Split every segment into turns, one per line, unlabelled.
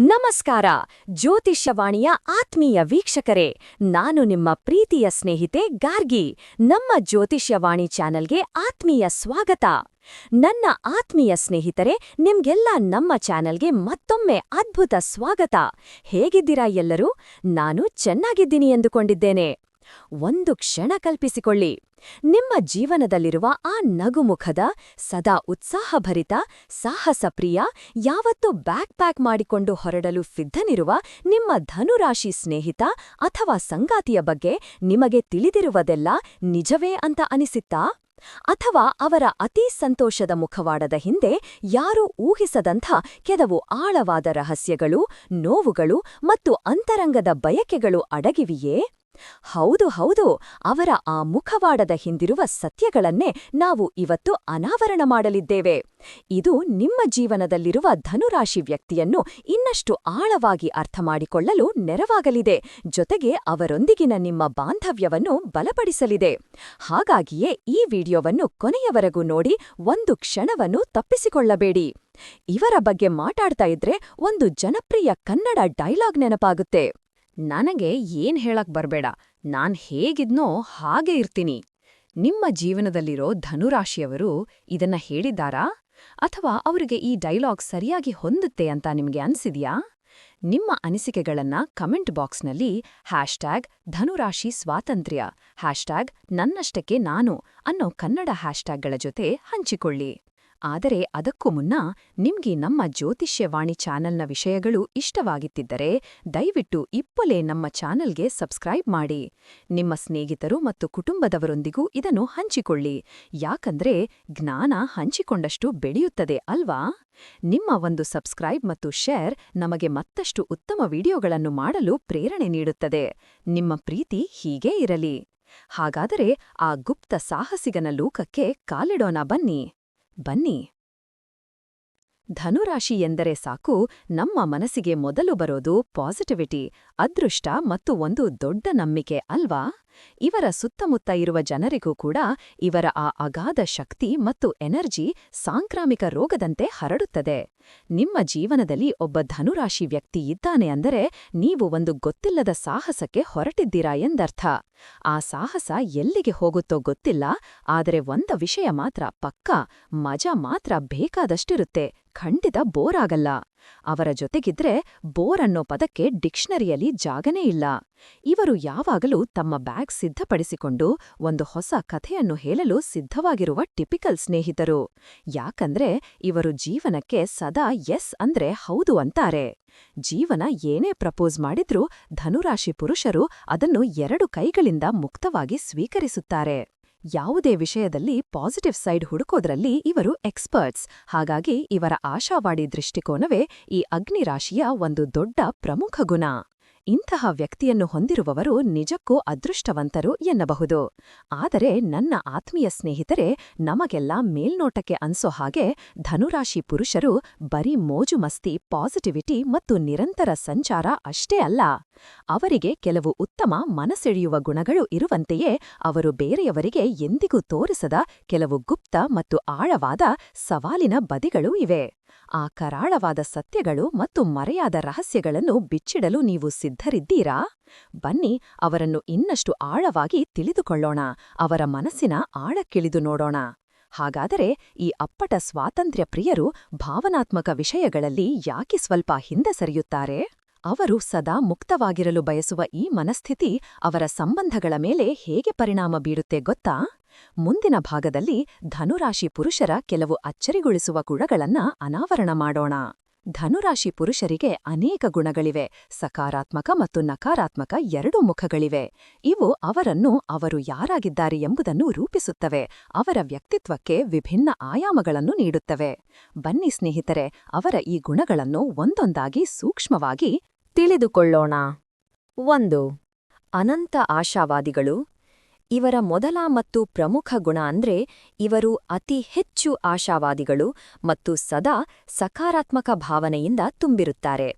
ನಮಸ್ಕಾರ, ಜ್ಯೋತಿಷ್ಯವಾಣಿಯ ಆತ್ಮೀಯ ವೀಕ್ಷಕರೇ. ನಾನು ನಿಮ್ಮ ಪ್ರೀತಿಯ ಸ್ನೇಹಿತೆ ಗಾರ್ಗಿ. ನಮ್ಮ ಜ್ಯೋತಿಷ್ಯವಾಣಿ ಚಾನೆಲ್ಗೆ ಆತ್ಮೀಯ ಸ್ವಾಗತ. ನನ್ನ ಆತ್ಮೀಯ ಸ್ನೇಹಿತರೆ, ನಿಮ್ಗೆಲ್ಲ ನಮ್ಮ ಚಾನೆಲ್ಗೆ ಮತ್ತೊಮ್ಮೆ ಅದ್ಭುತ ಸ್ವಾಗತ. ಹೇಗಿದ್ದೀರಾ ಎಲ್ಲರೂ? ನಾನು ಚೆನ್ನಾಗಿದ್ದೀನಿ ಎಂದುಕೊಂಡಿದ್ದೇನೆ. ಒಂದು ಕ್ಷಣ ಕಲ್ಪಿಸಿಕೊಳ್ಳಿ. ನಿಮ್ಮ ಜೀವನದಲ್ಲಿರುವ ಆ ನಗುಮುಖದ, ಸದಾ ಉತ್ಸಾಹಭರಿತ, ಸಾಹಸಪ್ರಿಯ, ಯಾವತ್ತೂ ಬ್ಯಾಕ್ ಪ್ಯಾಕ್ ಮಾಡಿಕೊಂಡು ಹೊರಡಲು ಸಿದ್ಧನಿರುವ ನಿಮ್ಮ ಧನುರಾಶಿ ಸ್ನೇಹಿತ ಅಥವಾ ಸಂಗಾತಿಯ ಬಗ್ಗೆ ನಿಮಗೆ ತಿಳಿದಿರುವುದೆಲ್ಲ ನಿಜವೇ ಅಂತ ಅನಿಸಿತ್ತಾ? ಅಥವಾ ಅವರ ಅತೀ ಸಂತೋಷದ ಮುಖವಾಡದ ಹಿಂದೆ ಯಾರೂ ಊಹಿಸದಂಥ ಕೆಲವು ಆಳವಾದ ರಹಸ್ಯಗಳು, ನೋವುಗಳು ಮತ್ತು ಅಂತರಂಗದ ಬಯಕೆಗಳು ಅಡಗಿವಿಯೇ? ಹೌದು ಹೌದು. ಅವರ ಆ ಮುಖವಾಡದ ಹಿಂದಿರುವ ಸತ್ಯಗಳನ್ನೇ ನಾವು ಇವತ್ತು ಅನಾವರಣ ಮಾಡಲಿದ್ದೇವೆ. ಇದು ನಿಮ್ಮ ಜೀವನದಲ್ಲಿರುವ ಧನುರಾಶಿ ವ್ಯಕ್ತಿಯನ್ನು ಇನ್ನಷ್ಟು ಆಳವಾಗಿ ಅರ್ಥಮಾಡಿಕೊಳ್ಳಲು ನೆರವಾಗಲಿದೆ. ಜೊತೆಗೆ ಅವರೊಂದಿಗಿನ ನಿಮ್ಮ ಬಾಂಧವ್ಯವನ್ನು ಬಲಪಡಿಸಲಿದೆ. ಹಾಗಾಗಿಯೇ ಈ ವಿಡಿಯೋವನ್ನು ಕೊನೆಯವರೆಗೂ ನೋಡಿ ಒಂದು ಕ್ಷಣವನ್ನು ತಪ್ಪಿಸಿಕೊಳ್ಳಬೇಡಿ. ಇವರ ಬಗ್ಗೆ ಮಾತಾಡ್ತಾ ಇದ್ರೆ ಒಂದು ಜನಪ್ರಿಯ ಕನ್ನಡ ಡೈಲಾಗ್ ನೆನಪಾಗುತ್ತೆ. ನನಗೆ ಏನ್ ಹೇಳಕ್ ಬರ್ಬೇಡ. ನಾನ್ ಹೇಗಿದ್ನೋ ಹಾಗೆ ಇರ್ತೀನಿ. ನಿಮ್ಮ ಜೀವನದಲ್ಲಿರೋ ಧನುರಾಶಿಯವರು ಇದನ್ನ ಹೇಳಿದ್ದಾರಾ? ಅಥವಾ ಅವರಿಗೆ ಈ ಡೈಲಾಗ್ ಸರಿಯಾಗಿ ಹೊಂದುತ್ತೆ ಅಂತ ನಿಮ್ಗೆ ಅನ್ಸಿದ್ಯಾ? ನಿಮ್ಮ ಅನಿಸಿಕೆಗಳನ್ನ ಕಮೆಂಟ್ ಬಾಕ್ಸ್ನಲ್ಲಿ ಹ್ಯಾಶ್ಟ್ಯಾಗ್ ಧನುರಾಶಿ ಸ್ವಾತಂತ್ರ್ಯ, ಹ್ಯಾಶ್ಟ್ಯಾಗ್ ನನ್ನಷ್ಟಕ್ಕೆ ನಾನು ಅನ್ನೋ ಕನ್ನಡ ಹ್ಯಾಶ್ಟ್ಯಾಗ್ಗಳ ಜೊತೆ ಹಂಚಿಕೊಳ್ಳಿ. ಆದರೆ ಅದಕ್ಕೂ ಮುನ್ನ ನಿಮ್ಗೆ ನಮ್ಮ ಜ್ಯೋತಿಷ್ಯವಾಣಿ ಚಾನೆಲ್ನ ವಿಷಯಗಳು ಇಷ್ಟವಾಗಿತ್ತಿದ್ದರೆ ದಯವಿಟ್ಟು ಇಪ್ಪಲೇ ನಮ್ಮ ಚಾನೆಲ್ಗೆ ಸಬ್ಸ್ಕ್ರೈಬ್ ಮಾಡಿ. ನಿಮ್ಮ ಸ್ನೇಹಿತರು ಮತ್ತು ಕುಟುಂಬದವರೊಂದಿಗೂ ಇದನ್ನು ಹಂಚಿಕೊಳ್ಳಿ. ಯಾಕಂದ್ರೆ ಜ್ಞಾನ ಹಂಚಿಕೊಂಡಷ್ಟು ಬೆಳೆಯುತ್ತದೆ ಅಲ್ವಾ? ನಿಮ್ಮ ಒಂದು ಸಬ್ಸ್ಕ್ರೈಬ್ ಮತ್ತು ಶೇರ್ ನಮಗೆ ಮತ್ತಷ್ಟು ಉತ್ತಮ ವಿಡಿಯೋಗಳನ್ನು ಮಾಡಲು ಪ್ರೇರಣೆ ನೀಡುತ್ತದೆ. ನಿಮ್ಮ ಪ್ರೀತಿ ಹೀಗೇ ಇರಲಿ. ಹಾಗಾದರೆ ಆ ಗುಪ್ತ ಸಾಹಸಿಗನ ಲೋಕಕ್ಕೆ ಕಾಲಿಡೋಣ ಬನ್ನಿ. ಬನ್ನಿ. ಧನುರಾಶಿ ಎಂದರೆ ಸಾಕು, ನಮ್ಮ ಮನಸ್ಸಿಗೆ ಮೊದಲು ಬರೋದು ಪಾಸಿಟಿವಿಟಿ, ಅದೃಷ್ಟ ಮತ್ತು ಒಂದು ದೊಡ್ಡ ನಂಬಿಕೆ ಅಲ್ವಾ? ಇವರ ಸುತ್ತಮುತ್ತ ಇರುವ ಜನರಿಗೂ ಕೂಡ ಇವರ ಆ ಅಗಾಧ ಶಕ್ತಿ ಮತ್ತು ಎನರ್ಜಿ ಸಾಂಕ್ರಾಮಿಕ ರೋಗದಂತೆ ಹರಡುತ್ತದೆ. ನಿಮ್ಮ ಜೀವನದಲ್ಲಿ ಒಬ್ಬ ಧನುರಾಶಿ ವ್ಯಕ್ತಿ ಇದ್ದಾನೆ ಅಂದರೆ ನೀವು ಒಂದು ಗೊತ್ತಿಲ್ಲದ ಸಾಹಸಕ್ಕೆ ಹೊರಟಿದ್ದೀರಾ ಎಂದರ್ಥ. ಆ ಸಾಹಸ ಎಲ್ಲಿಗೆ ಹೋಗುತ್ತೋ ಗೊತ್ತಿಲ್ಲ, ಆದರೆ ಒಂದ ವಿಷಯ ಮಾತ್ರ, ಪಕ್ಕಾ, ಮಜ ಮಾತ್ರ ಬೇಕಾದಷ್ಟಿರುತ್ತೆ, ಖಂಡಿತ ಬೋರ್ ಆಗಲ್ಲ ಅವರ ಜೊತೆಗಿದ್ರೆ ಬೋರ್ ಅನ್ನೋ ಪದಕ್ಕೆ ಡಿಕ್ಷನರಿಯಲ್ಲಿ ಜಾಗನೇ ಇಲ್ಲ. ಇವರು ಯಾವಾಗಲೂ ತಮ್ಮ ಬ್ಯಾಗ್ ಸಿದ್ಧಪಡಿಸಿಕೊಂಡು ಒಂದು ಹೊಸ ಕಥೆಯನ್ನು ಹೇಳಲು ಸಿದ್ಧವಾಗಿರುವ ಟಿಪಿಕಲ್ ಸ್ನೇಹಿತರು. ಯಾಕಂದ್ರೆ ಇವರು ಜೀವನಕ್ಕೆ ಸದಾ ಎಸ್ ಅಂದ್ರೆ ಹೌದು ಅಂತಾರೆ. ಜೀವನ ಏನೇ ಪ್ರಪೋಸ್ ಮಾಡಿದ್ರೂ ಧನುರಾಶಿ ಪುರುಷರು ಅದನ್ನು ಎರಡು ಕೈಗಳಿಂದ ಮುಕ್ತವಾಗಿ ಸ್ವೀಕರಿಸುತ್ತಾರೆ. ಯಾವುದೇ ವಿಷಯದಲ್ಲಿ ಪಾಸಿಟಿವ್ ಸೈಡ್ ಹುಡುಕೋದ್ರಲ್ಲಿ ಇವರು ಎಕ್ಸ್ಪರ್ಟ್ಸ್. ಹಾಗಾಗಿ ಇವರ ಆಶಾವಾಡಿ ದೃಷ್ಟಿಕೋನವೇ ಈ ಅಗ್ನಿರಾಶಿಯ ಒಂದು ದೊಡ್ಡ ಪ್ರಮುಖ ಗುಣ. ಇಂತಹ ವ್ಯಕ್ತಿಯನ್ನು ಹೊಂದಿರುವವರು ನಿಜಕ್ಕೂ ಅದೃಷ್ಟವಂತರು ಎನ್ನಬಹುದು. ಆದರೆ ನನ್ನ ಆತ್ಮೀಯ ಸ್ನೇಹಿತರೆ, ನಮಗೆಲ್ಲ ಮೇಲ್ನೋಟಕ್ಕೆ ಅನ್ಸೋ ಹಾಗೆ ಧನುರಾಶಿ ಪುರುಷರು ಬರೀ ಮೋಜು ಮಸ್ತಿ, ಪಾಸಿಟಿವಿಟಿ ಮತ್ತು ನಿರಂತರ ಸಂಚಾರ ಅಷ್ಟೇ ಅಲ್ಲ. ಅವರಿಗೆ ಕೆಲವು ಉತ್ತಮ ಮನಸೆಳೆಯುವ ಗುಣಗಳು ಇರುವಂತೆಯೇ ಅವರು ಬೇರೆಯವರಿಗೆ ಎಂದಿಗೂ ತೋರಿಸದ ಕೆಲವು ಗುಪ್ತ ಮತ್ತು ಆಳವಾದ ಸವಾಲಿನ ಬದಿಗಳೂ ಇವೆ. ಆ ಕರಾಳವಾದ ಸತ್ಯಗಳು ಮತ್ತು ಮರೆಯಾದ ರಹಸ್ಯಗಳನ್ನು ಬಿಚ್ಚಿಡಲು ನೀವು ಸಿದ್ಧರಿದ್ದೀರಾ? ಬನ್ನಿ, ಅವರನ್ನು ಇನ್ನಷ್ಟು ಆಳವಾಗಿ ತಿಳಿದುಕೊಳ್ಳೋಣ, ಅವರ ಮನಸ್ಸಿನ ಆಳಕ್ಕಿಳಿದು ನೋಡೋಣ. ಹಾಗಾದರೆ ಈ ಅಪ್ಪಟ ಸ್ವಾತಂತ್ರ್ಯ ಪ್ರಿಯರು ಭಾವನಾತ್ಮಕ ವಿಷಯಗಳಲ್ಲಿ ಯಾಕೆ ಸ್ವಲ್ಪ ಹಿಂದೆ ಸರಿಯುತ್ತಾರೆ? ಅವರು ಸದಾ ಮುಕ್ತವಾಗಿರಲು ಬಯಸುವ ಈ ಮನಸ್ಥಿತಿ ಅವರ ಸಂಬಂಧಗಳ ಮೇಲೆ ಹೇಗೆ ಪರಿಣಾಮ ಬೀರುತ್ತೆ ಗೊತ್ತಾ? ಮುಂದಿನ ಭಾಗದಲ್ಲಿ ಧನುರಾಶಿ ಪುರುಷರ ಕೆಲವು ಅಚ್ಚರಿಗೊಳಿಸುವ ಗುಣಗಳನ್ನ ಅನಾವರಣ ಮಾಡೋಣ. ಧನುರಾಶಿ ಪುರುಷರಿಗೆ ಅನೇಕ ಗುಣಗಳಿವೆ. ಸಕಾರಾತ್ಮಕ ಮತ್ತು ನಕಾರಾತ್ಮಕ ಎರಡು ಮುಖಗಳಿವೆ. ಇವು ಅವರನ್ನು, ಅವರು ಯಾರಾಗಿದ್ದಾರೆ ಎಂಬುದನ್ನು ರೂಪಿಸುತ್ತವೆ. ಅವರ ವ್ಯಕ್ತಿತ್ವಕ್ಕೆ ವಿಭಿನ್ನ ಆಯಾಮಗಳನ್ನು ನೀಡುತ್ತವೆ. ಬನ್ನಿ ಸ್ನೇಹಿತರೆ, ಅವರ ಈ ಗುಣಗಳನ್ನು ಒಂದೊಂದಾಗಿ ಸೂಕ್ಷ್ಮವಾಗಿ ತಿಳಿದುಕೊಳ್ಳೋಣ. ಒಂದು, ಅನಂತ ಆಶಾವಾದಿಗಳು ಇವರ ಮೊದಲ ಮತ್ತು ಪ್ರಮುಖ ಗುಣ ಅಂದ್ರೆ ಇವರು ಅತಿ ಹೆಚ್ಚು ಆಶಾವಾದಿಗಳು ಮತ್ತು ಸದಾ ಸಕಾರಾತ್ಮಕ ಭಾವನೆಯಿಂದ ತುಂಬಿರುತ್ತಾರೆ.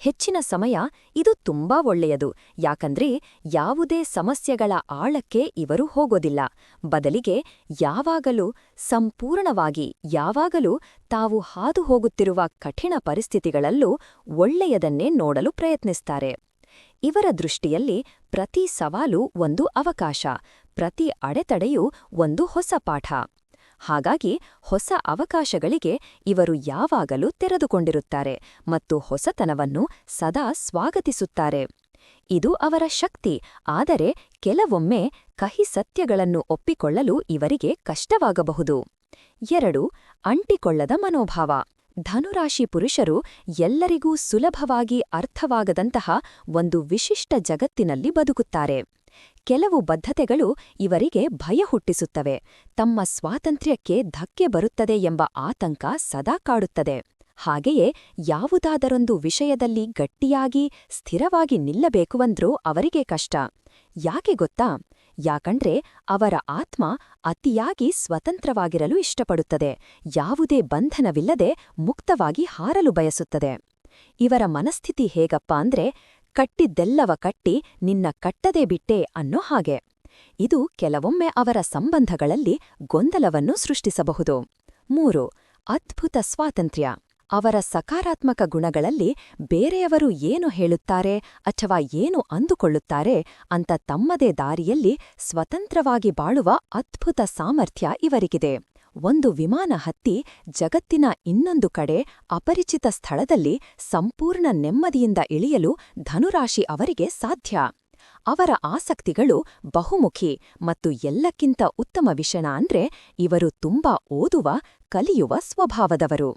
ಹೆಚ್ಚಿನ ಸಮಯ ಇದು ತುಂಬಾ ಒಳ್ಳೆಯದು, ಯಾಕಂದ್ರೆ ಯಾವುದೇ ಸಮಸ್ಯೆಗಳ ಆಳಕ್ಕೆ ಇವರು ಹೋಗೋದಿಲ್ಲ. ಬದಲಿಗೆ ಯಾವಾಗಲೂ ಸಂಪೂರ್ಣವಾಗಿ, ಯಾವಾಗಲೂ ತಾವು ಹಾದು ಹೋಗುತ್ತಿರುವ ಕಠಿಣ ಪರಿಸ್ಥಿತಿಗಳಲ್ಲೂ ಒಳ್ಳೆಯದನ್ನೇ ನೋಡಲು ಪ್ರಯತ್ನಿಸ್ತಾರೆ. ಇವರ ದೃಷ್ಟಿಯಲ್ಲಿ ಪ್ರತಿ ಸವಾಲು ಒಂದು ಅವಕಾಶ, ಪ್ರತಿ ಅಡೆತಡೆಯೂ ಒಂದು ಹೊಸ ಪಾಠ. ಹಾಗಾಗಿ ಹೊಸ ಅವಕಾಶಗಳಿಗೆ ಇವರು ಯಾವಾಗಲೂ ತೆರೆದುಕೊಂಡಿರುತ್ತಾರೆ ಮತ್ತು ಹೊಸತನವನ್ನು ಸದಾ ಸ್ವಾಗತಿಸುತ್ತಾರೆ. ಇದು ಅವರ ಶಕ್ತಿ, ಆದರೆ ಕೆಲವೊಮ್ಮೆ ಕಹಿ ಸತ್ಯಗಳನ್ನು ಒಪ್ಪಿಕೊಳ್ಳಲು ಇವರಿಗೆ ಕಷ್ಟವಾಗಬಹುದು. ಎರಡು, ಅಂಟಿಕೊಳ್ಳದ ಮನೋಭಾವ. ಧನುರಾಶಿ ಪುರುಷರು ಎಲ್ಲರಿಗೂ ಸುಲಭವಾಗಿ ಅರ್ಥವಾಗದಂತಹ ಒಂದು ವಿಶಿಷ್ಟ ಜಗತ್ತಿನಲ್ಲಿ ಬದುಕುತ್ತಾರೆ. ಕೆಲವು ಬದ್ಧತೆಗಳು ಇವರಿಗೆ ಭಯ ಹುಟ್ಟಿಸುತ್ತವೆ. ತಮ್ಮ ಸ್ವಾತಂತ್ರ್ಯಕ್ಕೆ ಧಕ್ಕೆ ಬರುತ್ತದೆ ಎಂಬ ಆತಂಕ ಸದಾ ಕಾಡುತ್ತದೆ. ಹಾಗೆಯೇ ಯಾವುದಾದರೊಂದು ವಿಷಯದಲ್ಲಿ ಗಟ್ಟಿಯಾಗಿ ಸ್ಥಿರವಾಗಿ ನಿಲ್ಲಬೇಕುವಂದ್ರೂ ಅವರಿಗೆ ಕಷ್ಟ. ಯಾಕೆ ಗೊತ್ತಾ? ಯಾಕಂದ್ರೆ ಅವರ ಆತ್ಮ ಅತಿಯಾಗಿ ಸ್ವತಂತ್ರವಾಗಿರಲು ಇಷ್ಟಪಡುತ್ತದೆ. ಯಾವುದೇ ಬಂಧನವಿಲ್ಲದೆ ಮುಕ್ತವಾಗಿ ಹಾರಲು ಬಯಸುತ್ತದೆ. ಇವರ ಮನಸ್ಥಿತಿ ಹೇಗಪ್ಪ ಅಂದ್ರೆ, ಕಟ್ಟಿದ್ದೆಲ್ಲವ ಕಟ್ಟಿ ನಿನ್ನ ಕಟ್ಟದೇ ಬಿಟ್ಟೆ ಅನ್ನೋ ಹಾಗೆ. ಇದು ಕೆಲವೊಮ್ಮೆ ಅವರ ಸಂಬಂಧಗಳಲ್ಲಿ ಗೊಂದಲವನ್ನು ಸೃಷ್ಟಿಸಬಹುದು. ಮೂರು, ಅದ್ಭುತ ಸ್ವಾತಂತ್ರ್ಯ. ಅವರ ಸಕಾರಾತ್ಮಕ ಗುಣಗಳಲ್ಲಿ ಬೇರೆಯವರು ಏನು ಹೇಳುತ್ತಾರೆ ಅಥವಾ ಏನು ಅಂದುಕೊಳ್ಳುತ್ತಾರೆ ಅಂತ ತಮ್ಮದೇ ದಾರಿಯಲ್ಲಿ ಸ್ವತಂತ್ರವಾಗಿ ಬಾಳುವ ಅದ್ಭುತ ಸಾಮರ್ಥ್ಯ ಇವರಿಗಿದೆ. ಒಂದು ವಿಮಾನ ಹತ್ತಿ ಜಗತ್ತಿನ ಇನ್ನೊಂದು ಕಡೆ ಅಪರಿಚಿತ ಸ್ಥಳದಲ್ಲಿ ಸಂಪೂರ್ಣ ನೆಮ್ಮದಿಯಿಂದ ಇಳಿಯಲು ಧನುರಾಶಿ ಅವರಿಗೆ ಸಾಧ್ಯ. ಅವರ ಆಸಕ್ತಿಗಳು ಬಹುಮುಖಿ ಮತ್ತು ಎಲ್ಲಕ್ಕಿಂತ ಉತ್ತಮ ವಿಷಣ ಅಂದ್ರೆ ಇವರು ತುಂಬಾ ಓದುವ, ಕಲಿಯುವ ಸ್ವಭಾವದವರು.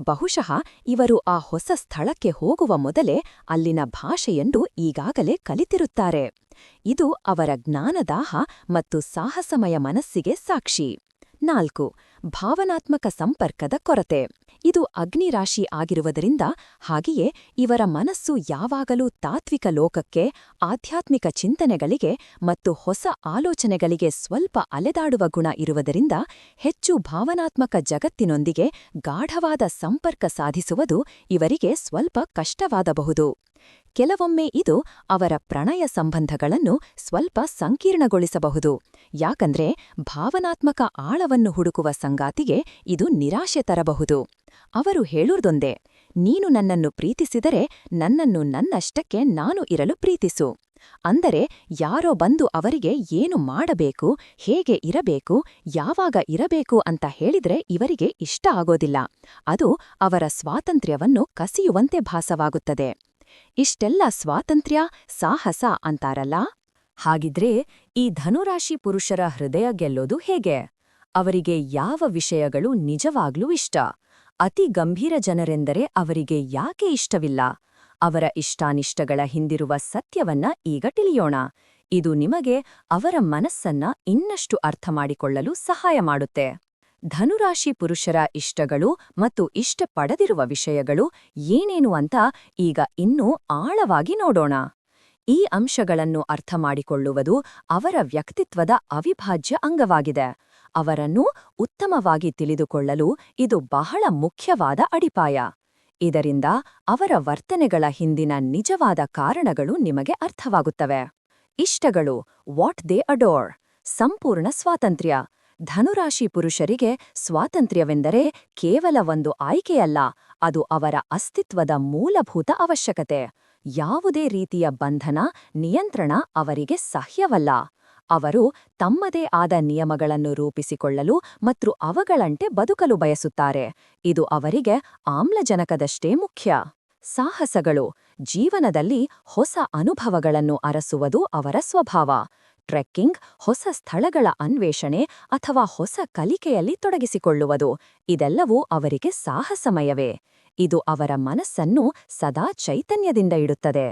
ಬಹುಶಃ ಇವರು ಆ ಹೊಸ ಸ್ಥಳಕ್ಕೆ ಹೋಗುವ ಮೊದಲೇ ಅಲ್ಲಿನ ಭಾಷೆಯೆಂದು ಈಗಾಗಲೇ ಕಲಿತಿರುತ್ತಾರೆ. ಇದು ಅವರ ಜ್ಞಾನದಾಹ ಮತ್ತು ಸಾಹಸಮಯ ಮನಸ್ಸಿಗೆ ಸಾಕ್ಷಿ. ನಾಲ್ಕು ಭಾವನಾತ್ಮಕ ಸಂಪರ್ಕದ ಕೊರತೆ. ಇದು ಅಗ್ನಿರಾಶಿ ಆಗಿರುವುದರಿಂದ ಹಾಗೆಯೇ ಇವರ ಮನಸ್ಸು ಯಾವಾಗಲೂ ತಾತ್ವಿಕ ಲೋಕಕ್ಕೆ, ಆಧ್ಯಾತ್ಮಿಕ ಚಿಂತನೆಗಳಿಗೆ ಮತ್ತು ಹೊಸ ಆಲೋಚನೆಗಳಿಗೆ ಸ್ವಲ್ಪ ಅಲೆದಾಡುವ ಗುಣ ಇರುವುದರಿಂದ ಹೆಚ್ಚು ಭಾವನಾತ್ಮಕ ಜಗತ್ತಿನೊಂದಿಗೆ ಗಾಢವಾದ ಸಂಪರ್ಕ ಸಾಧಿಸುವುದು ಇವರಿಗೆ ಸ್ವಲ್ಪ ಕಷ್ಟವಾದಬಹುದು. ಕೆಲವೊಮ್ಮೆ ಇದು ಅವರ ಪ್ರಣಯ ಸಂಬಂಧಗಳನ್ನು ಸ್ವಲ್ಪ ಸಂಕೀರ್ಣಗೊಳಿಸಬಹುದು. ಯಾಕಂದ್ರೆ ಭಾವನಾತ್ಮಕ ಆಳವನ್ನು ಹುಡುಕುವ ಸಂಗಾತಿಗೆ ಇದು ನಿರಾಶೆ ತರಬಹುದು. ಅವರು ಹೇಳುವುದೊಂದೇ ನೀನು ನನ್ನನ್ನು ಪ್ರೀತಿಸಿದರೆ ನನ್ನನ್ನು ನನ್ನಷ್ಟಕ್ಕೆ ನಾನು ಇರಲು ಪ್ರೀತಿಸು. ಅಂದರೆ ಯಾರೋ ಬಂದು ಅವರಿಗೆ ಏನು ಮಾಡಬೇಕು, ಹೇಗೆ ಇರಬೇಕು, ಯಾವಾಗ ಇರಬೇಕು ಅಂತ ಹೇಳಿದ್ರೆ ಇವರಿಗೆ ಇಷ್ಟ ಆಗೋದಿಲ್ಲ. ಅದು ಅವರ ಸ್ವಾತಂತ್ರ್ಯವನ್ನು ಕಸಿಯುವಂತೆ ಭಾಸವಾಗುತ್ತದೆ. ಇಷ್ಟೆಲ್ಲ ಸ್ವಾತಂತ್ರ್ಯ, ಸಾಹಸ ಅಂತಾರಲ್ಲ? ಹಾಗಿದ್ರೆ ಈ ಧನುರಾಶಿ ಪುರುಷರ ಹೃದಯ ಗೆಲ್ಲೋದು ಹೇಗೆ? ಅವರಿಗೆ ಯಾವ ವಿಷಯಗಳು ನಿಜವಾಗ್ಲೂ ಇಷ್ಟ? ಅತಿ ಗಂಭೀರ ಜನರೆಂದರೆ ಅವರಿಗೆ ಯಾಕೆ ಇಷ್ಟವಿಲ್ಲ? ಅವರ ಇಷ್ಟಾನಿಷ್ಟಗಳ ಹಿಂದಿರುವ ಸತ್ಯವನ್ನ ಈಗ ತಿಳಿಯೋಣ. ಇದು ನಿಮಗೆ ಅವರ ಮನಸ್ಸನ್ನ ಇನ್ನಷ್ಟು ಅರ್ಥ ಮಾಡಿಕೊಳ್ಳಲು ಸಹಾಯ ಮಾಡುತ್ತೆ. ಧನುರಾಶಿ ಪುರುಷರ ಇಷ್ಟಗಳು ಮತ್ತು ಇಷ್ಟಪಡದಿರುವ ವಿಷಯಗಳು ಏನೇನು ಅಂತ ಈಗ ಇನ್ನೂ ಆಳವಾಗಿ ನೋಡೋಣ. ಈ ಅಂಶಗಳನ್ನು ಅರ್ಥಮಾಡಿಕೊಳ್ಳುವುದು ಅವರ ವ್ಯಕ್ತಿತ್ವದ ಅವಿಭಾಜ್ಯ ಅಂಗವಾಗಿದೆ. ಅವರನ್ನು ಉತ್ತಮವಾಗಿ ತಿಳಿದುಕೊಳ್ಳಲು ಇದು ಬಹಳ ಮುಖ್ಯವಾದ ಅಡಿಪಾಯ. ಇದರಿಂದ ಅವರ ವರ್ತನೆಗಳ ಹಿಂದಿನ ನಿಜವಾದ ಕಾರಣಗಳು ನಿಮಗೆ ಅರ್ಥವಾಗುತ್ತವೆ. ಇಷ್ಟಗಳು, ವಾಟ್ ದೇ ಅಡೋರ್, ಸಂಪೂರ್ಣ ಸ್ವಾತಂತ್ರ್ಯ. ಧನುರಾಶಿ ಪುರುಷರಿಗೆ ಸ್ವಾತಂತ್ರ್ಯವೆಂದರೆ ಕೇವಲ ಒಂದು ಆಯ್ಕೆಯಲ್ಲ, ಅದು ಅವರ ಅಸ್ತಿತ್ವದ ಮೂಲಭೂತ ಅವಶ್ಯಕತೆ. ಯಾವುದೇ ರೀತಿಯ ಬಂಧನ, ನಿಯಂತ್ರಣ ಅವರಿಗೆ ಸಹ್ಯವಲ್ಲ. ಅವರು ತಮ್ಮದೇ ಆದ ನಿಯಮಗಳನ್ನು ರೂಪಿಸಿಕೊಳ್ಳಲು ಮತ್ತು ಅವಗಳಂಟೆ ಬದುಕಲು ಬಯಸುತ್ತಾರೆ. ಇದು ಅವರಿಗೆ ಆಮ್ಲಜನಕದಷ್ಟೇ ಮುಖ್ಯ. ಸಾಹಸಗಳು, ಜೀವನದಲ್ಲಿ ಹೊಸ ಅನುಭವಗಳನ್ನು ಅರಸುವುದು ಅವರ ಸ್ವಭಾವ. ಟ್ರೆಕ್ಕಿಂಗ್ ಹೊಸ ಸ್ಥಳಗಳ ಅನ್ವೇಷಣೆ ಅಥವಾ ಹೊಸ ಕಲಿಕೆಯಲ್ಲಿ ತೊಡಗಿಸಿಕೊಳ್ಳುವುದು. ಇದೆಲ್ಲವೂ ಅವರಿಗೆ ಸಾಹಸಮಯವೇ. ಇದು ಅವರ ಮನಸ್ಸನ್ನು ಸದಾ ಚೈತನ್ಯದಿಂದ ಇಡುತ್ತದೆ.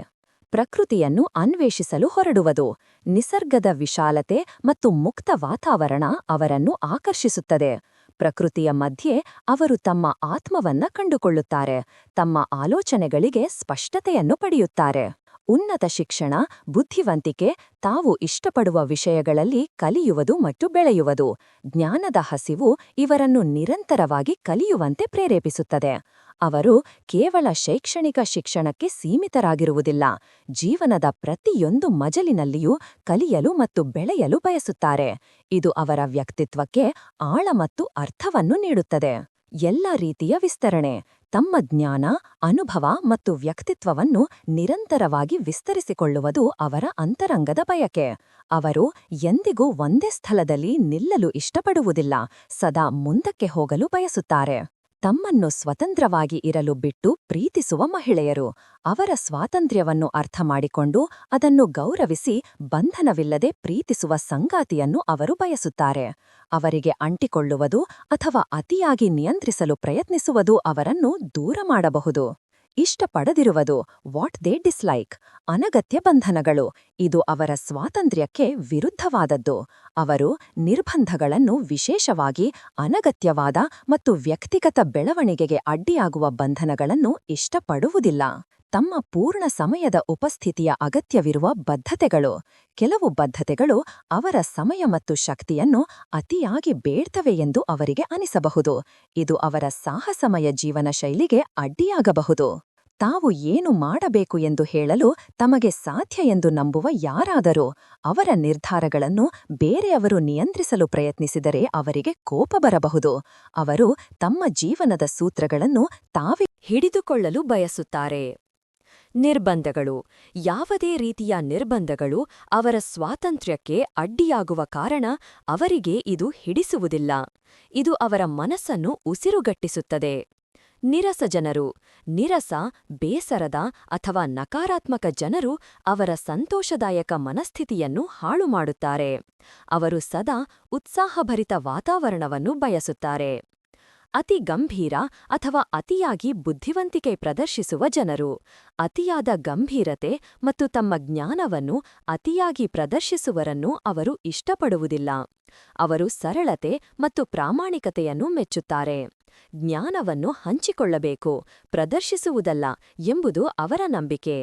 ಪ್ರಕೃತಿಯನ್ನು ಅನ್ವೇಷಿಸಲು ಹೊರಡುವುದು. ನಿಸರ್ಗದ ವಿಶಾಲತೆ ಮತ್ತು ಮುಕ್ತ ವಾತಾವರಣ ಅವರನ್ನು ಆಕರ್ಷಿಸುತ್ತದೆ. ಪ್ರಕೃತಿಯ ಮಧ್ಯೆ ಅವರು ತಮ್ಮ ಆತ್ಮವನ್ನ ಕಂಡುಕೊಳ್ಳುತ್ತಾರೆ. ತಮ್ಮ ಆಲೋಚನೆಗಳಿಗೆ ಸ್ಪಷ್ಟತೆಯನ್ನು ಪಡೆಯುತ್ತಾರೆ. ಉನ್ನತ ಶಿಕ್ಷಣ, ಬುದ್ಧಿವಂತಿಕೆ, ತಾವು ಇಷ್ಟಪಡುವ ವಿಷಯಗಳಲ್ಲಿ ಕಲಿಯುವುದು ಮತ್ತು ಬೆಳೆಯುವುದು. ಜ್ಞಾನದ ಹಸಿವು ಇವರನ್ನು ನಿರಂತರವಾಗಿ ಕಲಿಯುವಂತೆ ಪ್ರೇರೇಪಿಸುತ್ತದೆ. ಅವರು ಕೇವಲ ಶೈಕ್ಷಣಿಕ ಶಿಕ್ಷಣಕ್ಕೆ ಸೀಮಿತರಾಗಿರುವುದಿಲ್ಲ. ಜೀವನದ ಪ್ರತಿಯೊಂದು ಮಜಲಿನಲ್ಲಿಯೂ ಕಲಿಯಲು ಮತ್ತು ಬೆಳೆಯಲು ಬಯಸುತ್ತಾರೆ. ಇದು ಅವರ ವ್ಯಕ್ತಿತ್ವಕ್ಕೆ ಆಳ ಮತ್ತು ಅರ್ಥವನ್ನು ನೀಡುತ್ತದೆ. ಎಲ್ಲ ರೀತಿಯ ವಿಸ್ತರಣೆ. ತಮ್ಮ ಜ್ಞಾನ, ಅನುಭವ ಮತ್ತು ವ್ಯಕ್ತಿತ್ವವನ್ನು ನಿರಂತರವಾಗಿ ವಿಸ್ತರಿಸಿಕೊಳ್ಳುವುದು ಅವರ ಅಂತರಂಗದ ಬಯಕೆ. ಅವರು ಎಂದಿಗೂ ಒಂದೇ ಸ್ಥಳದಲ್ಲಿ ನಿಲ್ಲಲು ಇಷ್ಟಪಡುವುದಿಲ್ಲ, ಸದಾ ಮುಂದಕ್ಕೆ ಹೋಗಲು ಬಯಸುತ್ತಾರೆ. ತಮ್ಮನ್ನು ಸ್ವತಂತ್ರವಾಗಿ ಇರಲು ಬಿಟ್ಟು ಪ್ರೀತಿಸುವ ಮಹಿಳೆಯರು. ಅವರ ಸ್ವಾತಂತ್ರ್ಯವನ್ನು ಅರ್ಥಮಾಡಿಕೊಂಡು ಅದನ್ನು ಗೌರವಿಸಿ ಬಂಧನವಿಲ್ಲದೆ ಪ್ರೀತಿಸುವ ಸಂಗಾತಿಯನ್ನು ಅವರು ಬಯಸುತ್ತಾರೆ. ಅವರಿಗೆ ಅಂಟಿಕೊಳ್ಳುವುದು ಅಥವಾ ಅತಿಯಾಗಿ ನಿಯಂತ್ರಿಸಲು ಪ್ರಯತ್ನಿಸುವುದು ಅವರನ್ನು ದೂರ ಮಾಡಬಹುದು. ಇಷ್ಟಪಡದಿರುವುದು ವಾಟ್ ದೇ ಡಿಸ್ಲೈಕ್, ಅನಗತ್ಯ ಬಂಧನಗಳು. ಇದು ಅವರ ಸ್ವಾತಂತ್ರ್ಯಕ್ಕೆ ವಿರುದ್ಧವಾದದ್ದು. ಅವರು ನಿರ್ಬಂಧಗಳನ್ನು ವಿಶೇಷವಾಗಿ ಅನಗತ್ಯವಾದ ಮತ್ತು ವ್ಯಕ್ತಿಗತ ಬೆಳವಣಿಗೆಗೆ ಅಡ್ಡಿಯಾಗುವ ಬಂಧನಗಳನ್ನು ಇಷ್ಟಪಡುವುದಿಲ್ಲ. ತಮ್ಮ ಪೂರ್ಣ ಸಮಯದ ಉಪಸ್ಥಿತಿಯ ಅಗತ್ಯವಿರುವ ಬದ್ಧತೆಗಳು. ಕೆಲವು ಬದ್ಧತೆಗಳು ಅವರ ಸಮಯ ಮತ್ತು ಶಕ್ತಿಯನ್ನು ಅತಿಯಾಗಿ ಬೇಡ್ತವೆ ಎಂದು ಅವರಿಗೆ ಅನಿಸಬಹುದು. ಇದು ಅವರ ಸಾಹಸಮಯ ಜೀವನ ಶೈಲಿಗೆ ಅಡ್ಡಿಯಾಗಬಹುದು. ತಾವು ಏನು ಮಾಡಬೇಕು ಎಂದು ಹೇಳಲು ತಮಗೆ ಸಾಧ್ಯ ಎಂದು ನಂಬುವ ಯಾರಾದರೂ ಅವರ ನಿರ್ಧಾರಗಳನ್ನು ಬೇರೆಯವರು ನಿಯಂತ್ರಿಸಲು ಪ್ರಯತ್ನಿಸಿದರೆ ಅವರಿಗೆ ಕೋಪ ಬರಬಹುದು. ಅವರು ತಮ್ಮ ಜೀವನದ ಸೂತ್ರಗಳನ್ನು ತಾವೇ ಹಿಡಿದುಕೊಳ್ಳಲು ಬಯಸುತ್ತಾರೆ. ನಿರ್ಬಂಧಗಳು. ಯಾವುದೇ ರೀತಿಯ ನಿರ್ಬಂಧಗಳು ಅವರ ಸ್ವಾತಂತ್ರ್ಯಕ್ಕೆ ಅಡ್ಡಿಯಾಗುವ ಕಾರಣ ಅವರಿಗೆ ಇದು ಹಿಡಿಸುವುದಿಲ್ಲ. ಇದು ಅವರ ಮನಸ್ಸನ್ನು ಉಸಿರುಗಟ್ಟಿಸುತ್ತದೆ. ನಿರಸ ಜನರು. ನಿರಸ ಬೇಸರದ ಅಥವಾ ನಕಾರಾತ್ಮಕ ಜನರು ಅವರ ಸಂತೋಷದಾಯಕ ಮನಸ್ಥಿತಿಯನ್ನು ಹಾಳುಮಾಡುತ್ತಾರೆ ಅವರು ಸದಾ ಉತ್ಸಾಹಭರಿತ ವಾತಾವರಣವನ್ನು ಬಯಸುತ್ತಾರೆ. ಅತಿ ಗಂಭೀರ ಅಥವಾ ಅತಿಯಾಗಿ ಬುದ್ಧಿವಂತಿಕೆ ಪ್ರದರ್ಶಿಸುವ ಜನರು. ಅತಿಯಾದ ಗಂಭೀರತೆ ಮತ್ತು ತಮ್ಮ ಜ್ಞಾನವನ್ನು ಅತಿಯಾಗಿ ಪ್ರದರ್ಶಿಸುವರನ್ನು ಅವರು ಇಷ್ಟಪಡುವುದಿಲ್ಲ. ಅವರು ಸರಳತೆ ಮತ್ತು ಪ್ರಾಮಾಣಿಕತೆಯನ್ನು ಮೆಚ್ಚುತ್ತಾರೆ. ಜ್ಞಾನವನ್ನು ಹಂಚಿಕೊಳ್ಳಬೇಕು, ಪ್ರದರ್ಶಿಸುವುದಲ್ಲ ಎಂಬುದು ಅವರ ನಂಬಿಕೆ.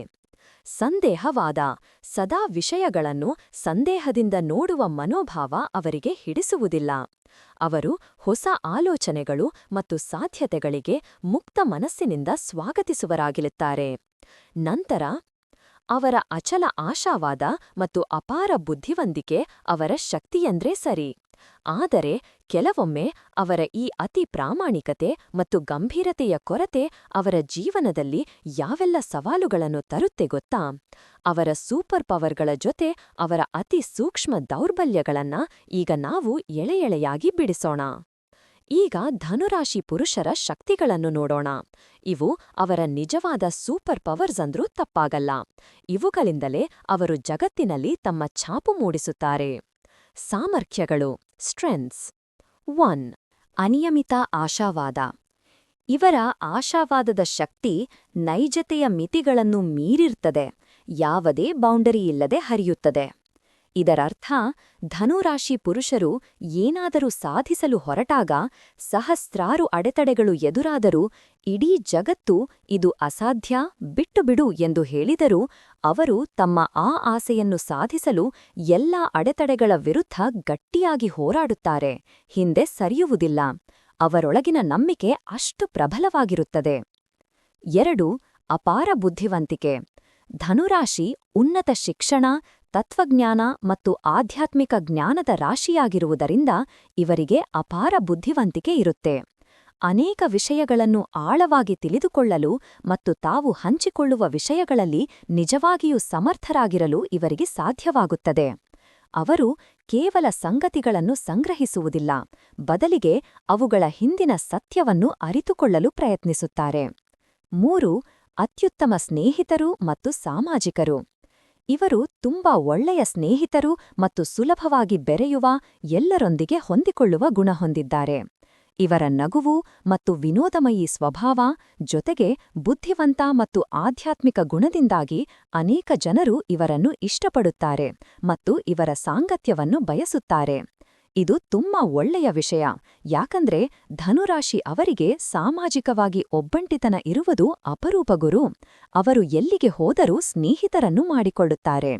ಸಂದೇಹವಾದ, ಸದಾ ವಿಷಯಗಳನ್ನು ಸಂದೇಹದಿಂದ ನೋಡುವ ಮನೋಭಾವ ಅವರಿಗೆ ಹಿಡಿಸುವುದಿಲ್ಲ. ಅವರು ಹೊಸ ಆಲೋಚನೆಗಳು ಮತ್ತು ಸಾಧ್ಯತೆಗಳಿಗೆ ಮುಕ್ತ ಮನಸ್ಸಿನಿಂದ ಸ್ವಾಗತಿಸುವರಾಗಿರುತ್ತಾರೆ. ನಂತರ, ಅವರ ಅಚಲ ಆಶಾವಾದ ಮತ್ತು ಅಪಾರ ಬುದ್ಧಿವಂತಿಕೆ ಅವರ ಶಕ್ತಿಯಂದ್ರೆ ಸರಿ. ಆದರೆ ಕೆಲವೊಮ್ಮೆ ಅವರ ಈ ಅತಿ ಪ್ರಾಮಾಣಿಕತೆ ಮತ್ತು ಗಂಭೀರತೆಯ ಕೊರತೆ ಅವರ ಜೀವನದಲ್ಲಿ ಯಾವೆಲ್ಲ ಸವಾಲುಗಳನ್ನು ತರುತ್ತೆ ಗೊತ್ತಾ? ಅವರ ಸೂಪರ್ ಪವರ್ಗಳ ಜೊತೆ ಅವರ ಅತಿ ಸೂಕ್ಷ್ಮ ದೌರ್ಬಲ್ಯಗಳನ್ನ ಈಗ ನಾವು ಎಳೆಯೆಳೆಯಾಗಿ ಬಿಡಿಸೋಣ. ಈಗ ಧನುರಾಶಿ ಪುರುಷರ ಶಕ್ತಿಗಳನ್ನು ನೋಡೋಣ. ಇವು ಅವರ ನಿಜವಾದ ಸೂಪರ್ ಪವರ್ಸ್ ಅಂದ್ರೂ ತಪ್ಪಾಗಲ್ಲ. ಇವುಗಳಿಂದಲೇ ಅವರು ಜಗತ್ತಿನಲ್ಲಿ ತಮ್ಮ ಛಾಪು ಮೂಡಿಸುತ್ತಾರೆ. ಸಾಮರ್ಥ್ಯಗಳು. ಸ್ಟ್ರೆಂತ್ಸ್ ಒನ್ ಅನಿಯಮಿತ ಆಶಾವಾದ. ಇವರ ಆಶಾವಾದದ ಶಕ್ತಿ ನೈಜತೆಯ ಮಿತಿಗಳನ್ನು ಮೀರಿರ್ತದೆ. ಯಾವುದೇ ಬೌಂಡರಿಯಿಲ್ಲದೆ ಹರಿಯುತ್ತದೆ. ಇದರರ್ಥ, ಧನುರಾಶಿ ಪುರುಷರು ಏನಾದರೂ ಸಾಧಿಸಲು ಹೊರಟಾಗ ಸಹಸ್ರಾರು ಅಡೆತಡೆಗಳು ಎದುರಾದರೂ ಇಡೀ ಜಗತ್ತು ಇದು ಅಸಾಧ್ಯ, ಬಿಟ್ಟುಬಿಡು ಎಂದು ಹೇಳಿದರೂ ಅವರು ತಮ್ಮ ಆ ಆಸೆಯನ್ನು ಸಾಧಿಸಲು ಎಲ್ಲಾ ಅಡೆತಡೆಗಳ ವಿರುದ್ಧ ಗಟ್ಟಿಯಾಗಿ ಹೋರಾಡುತ್ತಾರೆ, ಹಿಂದೆ ಸರಿಯುವುದಿಲ್ಲ. ಅವರೊಳಗಿನ ನಂಬಿಕೆ ಅಷ್ಟು ಪ್ರಬಲವಾಗಿರುತ್ತದೆ. ಎರಡು, ಅಪಾರ ಬುದ್ಧಿವಂತಿಕೆ. ಧನುರಾಶಿ ಉನ್ನತ ಶಿಕ್ಷಣ ತತ್ವಜ್ಞಾನ ಮತ್ತು ಆಧ್ಯಾತ್ಮಿಕ ಜ್ಞಾನದ ರಾಶಿಯಾಗಿರುವುದರಿಂದ ಇವರಿಗೆ ಅಪಾರ ಬುದ್ಧಿವಂತಿಕೆ ಇರುತ್ತೆ. ಅನೇಕ ವಿಷಯಗಳನ್ನು ಆಳವಾಗಿ ತಿಳಿದುಕೊಳ್ಳಲು ಮತ್ತು ತಾವು ಹಂಚಿಕೊಳ್ಳುವ ವಿಷಯಗಳಲ್ಲಿ ನಿಜವಾಗಿಯೂ ಸಮರ್ಥರಾಗಿರಲು ಇವರಿಗೆ ಸಾಧ್ಯವಾಗುತ್ತದೆ. ಅವರು ಕೇವಲ ಸಂಗತಿಗಳನ್ನು ಸಂಗ್ರಹಿಸುವುದಿಲ್ಲ, ಬದಲಿಗೆ ಅವುಗಳ ಹಿಂದಿನ ಸತ್ಯವನ್ನು ಅರಿತುಕೊಳ್ಳಲು ಪ್ರಯತ್ನಿಸುತ್ತಾರೆ. ಮೂರು, ಅತ್ಯುತ್ತಮ ಸ್ನೇಹಿತರು ಮತ್ತು ಸಾಮಾಜಿಕರು. ಇವರು ತುಂಬಾ ಒಳ್ಳೆಯ ಸ್ನೇಹಿತರು ಮತ್ತು ಸುಲಭವಾಗಿ ಬೆರೆಯುವ, ಎಲ್ಲರೊಂದಿಗೆ ಹೊಂದಿಕೊಳ್ಳುವ ಗುಣ ಹೊಂದಿದ್ದಾರೆ. ಇವರ ನಗುವು ಮತ್ತು ವಿನೋದಮಯಿ ಸ್ವಭಾವ ಜೊತೆಗೆ ಬುದ್ಧಿವಂತ ಮತ್ತು ಆಧ್ಯಾತ್ಮಿಕ ಗುಣದಿಂದಾಗಿ ಅನೇಕ ಜನರು ಇವರನ್ನು ಇಷ್ಟಪಡುತ್ತಾರೆ ಮತ್ತು ಇವರ ಸಾಂಗತ್ಯವನ್ನು ಬಯಸುತ್ತಾರೆ. ಇದು ತುಂಬಾ ಒಳ್ಳೆಯ ವಿಷಯ. ಯಾಕಂದ್ರೆ ಧನುರಾಶಿ ಅವರಿಗೆ ಸಾಮಾಜಿಕವಾಗಿ ಒಬ್ಬಂಟಿತನ ಇರುವುದು ಅಪರೂಪ ಗುರು. ಅವರು ಎಲ್ಲಿಗೆ ಹೋದರೂ ಸ್ನೇಹಿತರನ್ನು ಮಾಡಿಕೊಳ್ಳುತ್ತಾರೆ.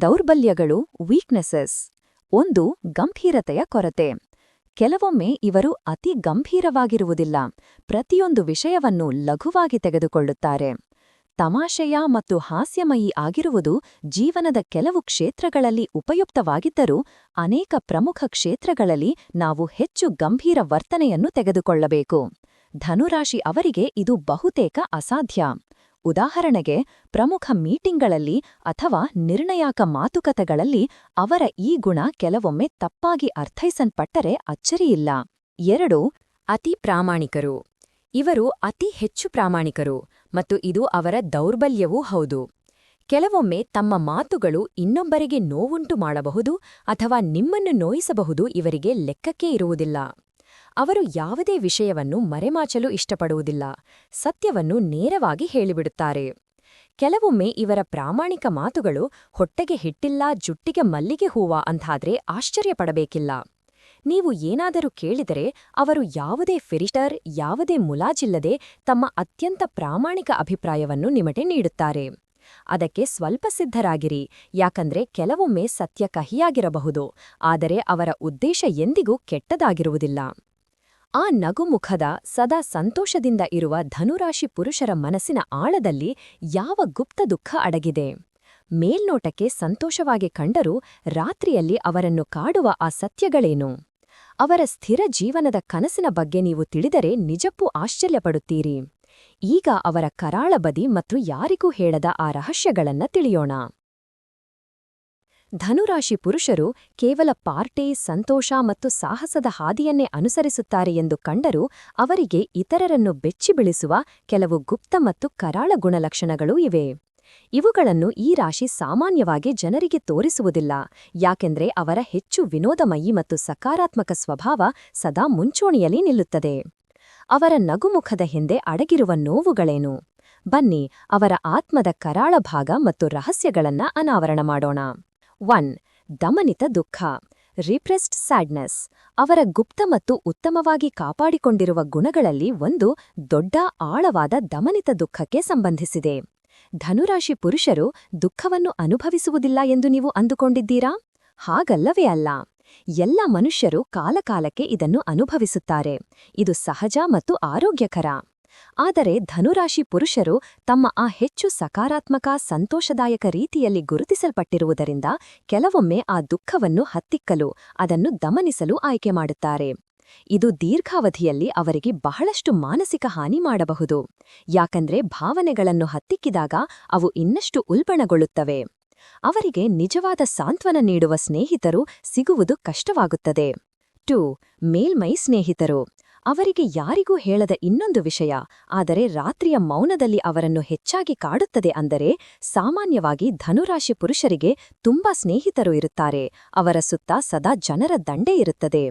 ದೌರ್ಬಲ್ಯಗಳು ವೀಕ್ನೆಸ್ಸಸ್ ಒಂದು ಗಂಭೀರತೆಯ ಕೊರತೆ. ಕೆಲವೊಮ್ಮೆ ಇವರು ಅತಿ ಗಂಭೀರವಾಗಿರುವುದಿಲ್ಲ. ಪ್ರತಿಯೊಂದು ವಿಷಯವನ್ನು ಲಘುವಾಗಿ ತೆಗೆದುಕೊಳ್ಳುತ್ತಾರೆ. ತಮಾಷೆಯ ಮತ್ತು ಹಾಸ್ಯಮಯಿ ಆಗಿರುವುದು ಜೀವನದ ಕೆಲವು ಕ್ಷೇತ್ರಗಳಲ್ಲಿ ಉಪಯುಕ್ತವಾಗಿದ್ದರೂ ಅನೇಕ ಪ್ರಮುಖ ಕ್ಷೇತ್ರಗಳಲ್ಲಿ ನಾವು ಹೆಚ್ಚು ಗಂಭೀರ ವರ್ತನೆಯನ್ನು ತೆಗೆದುಕೊಳ್ಳಬೇಕು. ಧನುರಾಶಿ ಅವರಿಗೆ ಇದು ಬಹುತೇಕ ಅಸಾಧ್ಯ. ಉದಾಹರಣೆಗೆ, ಪ್ರಮುಖ ಮೀಟಿಂಗ್ಗಳಲ್ಲಿ ಅಥವಾ ನಿರ್ಣಯಾಕ ಮಾತುಕತೆಗಳಲ್ಲಿ ಅವರ ಈ ಗುಣ ಕೆಲವೊಮ್ಮೆ ತಪ್ಪಾಗಿ ಅರ್ಥೈಸಲ್ಪಟ್ಟರೆ ಅಚ್ಚರಿಯಿಲ್ಲ. ಎರಡು, ಅತಿ ಪ್ರಾಮಾಣಿಕರು. ಇವರು ಅತಿ ಹೆಚ್ಚು ಪ್ರಾಮಾಣಿಕರು ಮತ್ತು ಇದು ಅವರ ದೌರ್ಬಲ್ಯವೂ ಹೌದು. ಕೆಲವೊಮ್ಮೆ ತಮ್ಮ ಮಾತುಗಳು ಇನ್ನೊಬ್ಬರಿಗೆ ನೋವುಂಟು ಮಾಡಬಹುದು ಅಥವಾ ನಿಮ್ಮನ್ನು ನೋಯಿಸಬಹುದು ಇವರಿಗೆ ಲೆಕ್ಕಕ್ಕೆ ಇರುವುದಿಲ್ಲ. ಅವರು ಯಾವುದೇ ವಿಷಯವನ್ನು ಮರೆಮಾಚಲು ಇಷ್ಟಪಡುವುದಿಲ್ಲ, ಸತ್ಯವನ್ನು ನೇರವಾಗಿ ಹೇಳಿಬಿಡುತ್ತಾರೆ. ಕೆಲವೊಮ್ಮೆ ಇವರ ಪ್ರಾಮಾಣಿಕ ಮಾತುಗಳು ಹೊಟ್ಟೆಗೆ ಹಿಟ್ಟಿಲ್ಲ, ಜುಟ್ಟಿಗೆ ಮಲ್ಲಿಗೆ ಹೂವ ಅಂತಾದ್ರೆ ಆಶ್ಚರ್ಯಪಡಬೇಕಿಲ್ಲ. ನೀವು ಏನಾದರೂ ಕೇಳಿದರೆ ಅವರು ಯಾವುದೇ ಫಿರಿಟರ್ ಯಾವುದೇ ಮುಲಾಜಿಲ್ಲದೆ ತಮ್ಮ ಅತ್ಯಂತ ಪ್ರಾಮಾಣಿಕ ಅಭಿಪ್ರಾಯವನ್ನು ನಿಮಟೆ ನೀಡುತ್ತಾರೆ. ಅದಕ್ಕೆ ಸ್ವಲ್ಪ ಸಿದ್ಧರಾಗಿರಿ, ಯಾಕಂದ್ರೆ ಕೆಲವೊಮ್ಮೆ ಸತ್ಯ ಕಹಿಯಾಗಿರಬಹುದು, ಆದರೆ ಅವರ ಉದ್ದೇಶ ಎಂದಿಗೂ ಕೆಟ್ಟದಾಗಿರುವುದಿಲ್ಲ. ಆ ನಗುಮುಖದ, ಸದಾ ಸಂತೋಷದಿಂದ ಇರುವ ಧನುರಾಶಿ ಪುರುಷರ ಮನಸ್ಸಿನ ಆಳದಲ್ಲಿ ಯಾವ ಗುಪ್ತ ದುಃಖ ಅಡಗಿದೆ? ಮೇಲ್ನೋಟಕ್ಕೆ ಸಂತೋಷವಾಗಿ ಕಂಡರೂ ರಾತ್ರಿಯಲ್ಲಿ ಅವರನ್ನು ಕಾಡುವ ಆ ಸತ್ಯಗಳೇನು? ಅವರ ಸ್ಥಿರ ಜೀವನದ ಕನಸಿನ ಬಗ್ಗೆ ನೀವು ತಿಳಿದರೆ ನಿಜಕ್ಕೂ ಆಶ್ಚರ್ಯಪಡುತ್ತೀರಿ. ಈಗ ಅವರ ಕರಾಳ ಬದಿ ಮತ್ತು ಯಾರಿಗೂ ಹೇಳದ ಆ ರಹಸ್ಯಗಳನ್ನ ತಿಳಿಯೋಣ. ಧನುರಾಶಿ ಪುರುಷರು ಕೇವಲ ಪಾರ್ಟಿ, ಸಂತೋಷ ಮತ್ತು ಸಾಹಸದ ಹಾದಿಯನ್ನೇ ಅನುಸರಿಸುತ್ತಾರೆ ಎಂದು ಕಂಡರೂ ಅವರಿಗೆ ಇತರರನ್ನು ಬೆಚ್ಚಿಬಿಳಿಸುವ ಕೆಲವು ಗುಪ್ತ ಮತ್ತು ಕರಾಳ ಗುಣಲಕ್ಷಣಗಳೂ ಇವೆ. ಇವುಗಳನ್ನು ಈ ರಾಶಿ ಸಾಮಾನ್ಯವಾಗಿ ಜನರಿಗೆ ತೋರಿಸುವುದಿಲ್ಲ. ಯಾಕೆಂದ್ರೆ ಅವರ ಹೆಚ್ಚು ವಿನೋದಮಯಿ ಮತ್ತು ಸಕಾರಾತ್ಮಕ ಸ್ವಭಾವ ಸದಾ ಮುಂಚೂಣಿಯಲ್ಲಿ ನಿಲ್ಲುತ್ತದೆ. ಅವರ ನಗುಮುಖದ ಹಿಂದೆ ಅಡಗಿರುವ ನೋವುಗಳೇನು? ಬನ್ನಿ, ಅವರ ಆತ್ಮದ ಕರಾಳ ಭಾಗ ಮತ್ತು ರಹಸ್ಯಗಳನ್ನ ಅನಾವರಣ ಮಾಡೋಣ. ಒನ್, ದಮನಿತ ದುಃಖ. Repressed sadness. ಅವರ ಗುಪ್ತ ಮತ್ತು ಉತ್ತಮವಾಗಿ ಕಾಪಾಡಿಕೊಂಡಿರುವ ಗುಣಗಳಲ್ಲಿ ಒಂದು ದೊಡ್ಡ ಆಳವಾದ ದಮನಿತ ದುಃಖಕ್ಕೆ ಸಂಬಂಧಿಸಿದೆ. ಧನುರಾಶಿ ಪುರುಷರು ದುಃಖವನ್ನು ಅನುಭವಿಸುವುದಿಲ್ಲ ಎಂದು ನೀವು ಅಂದುಕೊಂಡಿದ್ದೀರಾ? ಹಾಗಲ್ಲವೇ ಅಲ್ಲ. ಎಲ್ಲ ಮನುಷ್ಯರು ಕಾಲಕಾಲಕ್ಕೆ ಇದನ್ನು ಅನುಭವಿಸುತ್ತಾರೆ. ಇದು ಸಹಜ ಮತ್ತು ಆರೋಗ್ಯಕರ. ಆದರೆ ಧನುರಾಶಿ ಪುರುಷರು ತಮ್ಮ ಆ ಹೆಚ್ಚು ಸಕಾರಾತ್ಮಕ, ಸಂತೋಷದಾಯಕ ರೀತಿಯಲ್ಲಿ ಗುರುತಿಸಲ್ಪಟ್ಟಿರುವುದರಿಂದ ಕೆಲವೊಮ್ಮೆ ಆ ದುಃಖವನ್ನು ಹತ್ತಿಕ್ಕಲು, ಅದನ್ನು ದಮನಿಸಲು ಆಯ್ಕೆ ಮಾಡುತ್ತಾರೆ. ಇದು ದೀರ್ಘಾವಧಿಯಲ್ಲಿ ಅವರಿಗೆ ಬಹಳಷ್ಟು ಮಾನಸಿಕ ಹಾನಿ ಮಾಡಬಹುದು. ಯಾಕಂದ್ರೆ ಭಾವನೆಗಳನ್ನು ಹತ್ತಿಕ್ಕಿದಾಗ ಅವು ಇನ್ನಷ್ಟು ಉಲ್ಬಣಗೊಳ್ಳುತ್ತವೆ. ಅವರಿಗೆ ನಿಜವಾದ ಸಾಂತ್ವನ ನೀಡುವ ಸ್ನೇಹಿತರು ಸಿಗುವುದು ಕಷ್ಟವಾಗುತ್ತದೆ. ಟು, ಮೇಲ್ಮೈ ಸ್ನೇಹಿತರು. ಅವರಿಗೆ ಯಾರಿಗೂ ಹೇಳದ ಇನ್ನೊಂದು ವಿಷಯ, ಆದರೆ ರಾತ್ರಿಯ ಮೌನದಲ್ಲಿ ಅವರನ್ನು ಹೆಚ್ಚಾಗಿ ಕಾಡುತ್ತದೆ ಅಂದರೆ ಸಾಮಾನ್ಯವಾಗಿ ಧನುರಾಶಿ ಪುರುಷರಿಗೆ ತುಂಬಾ ಸ್ನೇಹಿತರು ಇರುತ್ತಾರೆ, ಅವರ ಸುತ್ತ ಸದಾ ಜನರ ದಂಡೆ ಇರುತ್ತದೆ.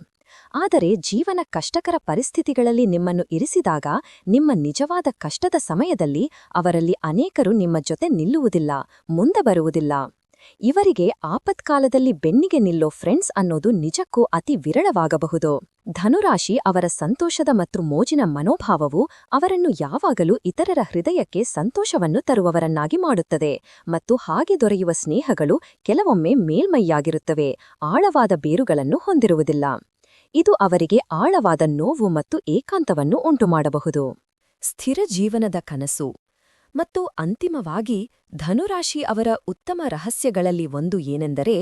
ಆದರೆ ಜೀವನ ಕಷ್ಟಕರ ಪರಿಸ್ಥಿತಿಗಳಲ್ಲಿ ನಿಮ್ಮನ್ನು ಇರಿಸಿದಾಗ ನಿಮ್ಮ ನಿಜವಾದ ಕಷ್ಟದ ಸಮಯದಲ್ಲಿ ಅವರಲ್ಲಿ ಅನೇಕರು ನಿಮ್ಮ ಜೊತೆ ನಿಲ್ಲುವುದಿಲ್ಲ, ಮುಂದೆ ಬರುವುದಿಲ್ಲ. ಇವರಿಗೆ ಆಪತ್ಕಾಲದಲ್ಲಿ ಬೆನ್ನಿಗೆ ನಿಲ್ಲೋ ಫ್ರೆಂಡ್ಸ್ ಅನ್ನೋದು ನಿಜಕ್ಕೂ ಅತಿ ವಿರಳವಾಗಬಹುದು. ಧನುರಾಶಿ ಅವರ ಸಂತೋಷದ ಮತ್ತು ಮೋಜಿನ ಮನೋಭಾವವು ಅವರನ್ನು ಯಾವಾಗಲೂ ಇತರರ ಹೃದಯಕ್ಕೆ ಸಂತೋಷವನ್ನು ತರುವವರನ್ನಾಗಿ ಮಾಡುತ್ತದೆ ಮತ್ತು ಹಾಗೆ ದೊರೆಯುವ ಸ್ನೇಹಗಳು ಕೆಲವೊಮ್ಮೆ ಮೇಲ್ಮೈಯಾಗಿರುತ್ತವೆ, ಆಳವಾದ ಬೇರುಗಳನ್ನು ಹೊಂದಿರುವುದಿಲ್ಲ. ಇದು ಅವರಿಗೆ ಆಳವಾದ ನೋವು ಮತ್ತು ಏಕಾಂತವನ್ನು ಉಂಟುಮಾಡಬಹುದು. ಸ್ಥಿರ ಜೀವನದ ಕನಸು ಮತ್ತು ಅಂತಿಮವಾಗಿ ಧನುರಾಶಿ ಅವರ ಉತ್ತಮ ರಹಸ್ಯಗಳಲ್ಲಿ ಒಂದು ಏನೆಂದರೆ,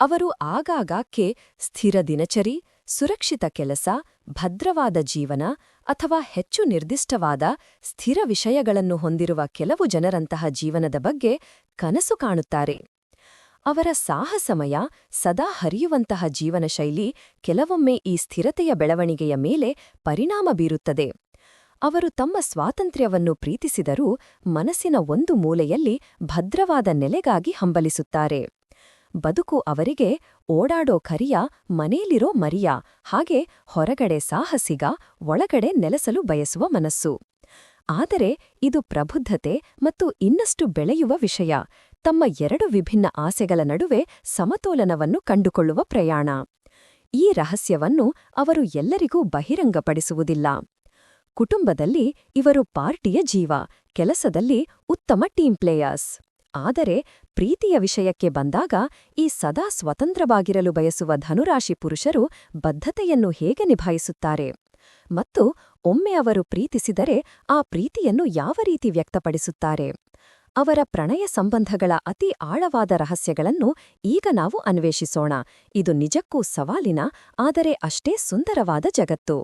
ಅವರು ಆಗಾಗಾಕ್ಕೆ ಸ್ಥಿರ ದಿನಚರಿ, ಸುರಕ್ಷಿತ ಕೆಲಸ, ಭದ್ರವಾದ ಜೀವನ ಅಥವಾ ಹೆಚ್ಚು ನಿರ್ದಿಷ್ಟವಾದ ಸ್ಥಿರ ವಿಷಯಗಳನ್ನು ಹೊಂದಿರುವ ಕೆಲವು ಜನರಂತಹ ಜೀವನದ ಬಗ್ಗೆ ಕನಸು ಕಾಣುತ್ತಾರೆ. ಅವರ ಸಾಹಸಮಯ, ಸದಾ ಹರಿಯುವಂತಹ ಜೀವನಶೈಲಿ ಕೆಲವೊಮ್ಮೆ ಈ ಸ್ಥಿರತೆಯ ಬೆಳವಣಿಗೆಯ ಮೇಲೆ ಪರಿಣಾಮ ಬೀರುತ್ತದೆ. ಅವರು ತಮ್ಮ ಸ್ವಾತಂತ್ರ್ಯವನ್ನು ಪ್ರೀತಿಸಿದರೂ ಮನಸ್ಸಿನ ಒಂದು ಮೂಲೆಯಲ್ಲಿ ಭದ್ರವಾದ ನೆಲೆಗಾಗಿ ಹಂಬಲಿಸುತ್ತಾರೆ. ಬದುಕು ಅವರಿಗೆ ಓಡಾಡೋ ಕರಿಯ, ಮನೆಯಲ್ಲಿರೋ ಮರಿಯ, ಹಾಗೆ ಹೊರಗಡೆ ಸಾಹಸಿಗ, ಒಳಗಡೆ ನೆಲೆಸಲು ಬಯಸುವ ಮನಸ್ಸು. ಆದರೆ ಇದು ಪ್ರಬುದ್ಧತೆ ಮತ್ತು ಇನ್ನಷ್ಟು ಬೆಳೆಯುವ ವಿಷಯ. ತಮ್ಮ ಎರಡು ವಿಭಿನ್ನ ಆಸೆಗಳ ನಡುವೆ ಸಮತೋಲನವನ್ನು ಕಂಡುಕೊಳ್ಳುವ ಪ್ರಯಾಣ. ಈ ರಹಸ್ಯವನ್ನು ಅವರು ಎಲ್ಲರಿಗೂ ಬಹಿರಂಗಪಡಿಸುವುದಿಲ್ಲ. ಕುಟುಂಬದಲ್ಲಿ ಇವರು ಪಾರ್ಟಿಯ ಜೀವ, ಕೆಲಸದಲ್ಲಿ ಉತ್ತಮ ಟೀಮ್ ಪ್ಲೇಯರ್ಸ್. ಆದರೆ ಪ್ರೀತಿಯ ವಿಷಯಕ್ಕೆ ಬಂದಾಗ ಈ ಸದಾ ಸ್ವತಂತ್ರವಾಗಿರಲು ಬಯಸುವ ಧನುರಾಶಿ ಪುರುಷರು ಬದ್ಧತೆಯನ್ನು ಹೇಗೆ ನಿಭಾಯಿಸುತ್ತಾರೆ? ಮತ್ತು ಒಮ್ಮೆ ಅವರು ಪ್ರೀತಿಸಿದರೆ ಆ ಪ್ರೀತಿಯನ್ನು ಯಾವ ರೀತಿ ವ್ಯಕ್ತಪಡಿಸುತ್ತಾರೆ? ಅವರ ಪ್ರಣಯ ಸಂಬಂಧಗಳ ಅತಿ ಆಳವಾದ ರಹಸ್ಯಗಳನ್ನು ಈಗ ನಾವು ಅನ್ವೇಷಿಸೋಣ. ಇದು ನಿಜಕ್ಕೂ ಸವಾಲಿನ, ಆದರೆ ಅಷ್ಟೇ ಸುಂದರವಾದ ಜಗತ್ತು.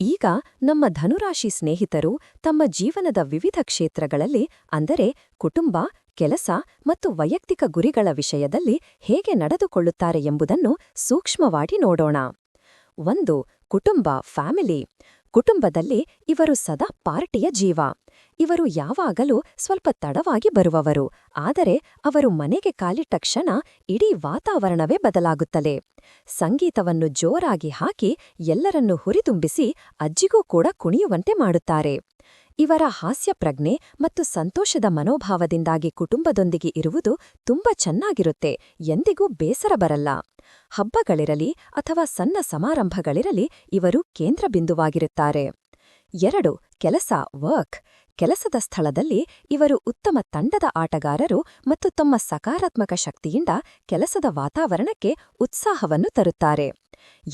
ಈಗ ನಮ್ಮ ಧನುರಾಶಿ ಸ್ನೇಹಿತರು ತಮ್ಮ ಜೀವನದ ವಿವಿಧ ಕ್ಷೇತ್ರಗಳಲ್ಲಿ, ಅಂದರೆ ಕುಟುಂಬ, ಕೆಲಸ ಮತ್ತು ವೈಯಕ್ತಿಕ ಗುರಿಗಳ ವಿಷಯದಲ್ಲಿ ಹೇಗೆ ನಡೆದುಕೊಳ್ಳುತ್ತಾರೆ ಎಂಬುದನ್ನು ಸೂಕ್ಷ್ಮವಾಗಿ ನೋಡೋಣ. ಒಂದು, ಕುಟುಂಬ, ಫ್ಯಾಮಿಲಿ. ಕುಟುಂಬದಲ್ಲಿ ಇವರು ಸದಾ ಪಾರ್ಟಿಯ ಜೀವ. ಇವರು ಯಾವಾಗಲೂ ಸ್ವಲ್ಪ ತಡವಾಗಿ ಬರುವವರು. ಆದರೆ ಅವರು ಮನೆಗೆ ಕಾಲಿಟ್ಟ ಕ್ಷಣ ಇಡೀ ವಾತಾವರಣವೇ ಬದಲಾಗುತ್ತಲೆ. ಸಂಗೀತವನ್ನು ಜೋರಾಗಿ ಹಾಕಿ ಎಲ್ಲರನ್ನೂ ಹುರಿದುಂಬಿಸಿ ಅಜ್ಜಿಗೂ ಕೂಡ ಕುಣಿಯುವಂತೆ ಮಾಡುತ್ತಾರೆ. ಇವರ ಹಾಸ್ಯ ಪ್ರಜ್ಞೆ ಮತ್ತು ಸಂತೋಷದ ಮನೋಭಾವದಿಂದಾಗಿ ಕುಟುಂಬದೊಂದಿಗೆ ಇರುವುದು ತುಂಬ ಚೆನ್ನಾಗಿರುತ್ತೆ, ಎಂದಿಗೂ ಬೇಸರ ಬರಲ್ಲ. ಹಬ್ಬಗಳಿರಲಿ ಅಥವಾ ಸಣ್ಣ ಸಮಾರಂಭಗಳಿರಲಿ ಇವರು ಕೇಂದ್ರಬಿಂದುವಾಗಿರುತ್ತಾರೆ ಎರಡು, ಕೆಲಸ, ವರ್ಕ್. ಕೆಲಸದ ಸ್ಥಳದಲ್ಲಿ ಇವರು ಉತ್ತಮ ತಂಡದ ಆಟಗಾರರು ಮತ್ತು ತಮ್ಮ ಸಕಾರಾತ್ಮಕ ಶಕ್ತಿಯಿಂದ ಕೆಲಸದ ವಾತಾವರಣಕ್ಕೆ ಉತ್ಸಾಹವನ್ನು ತರುತ್ತಾರೆ.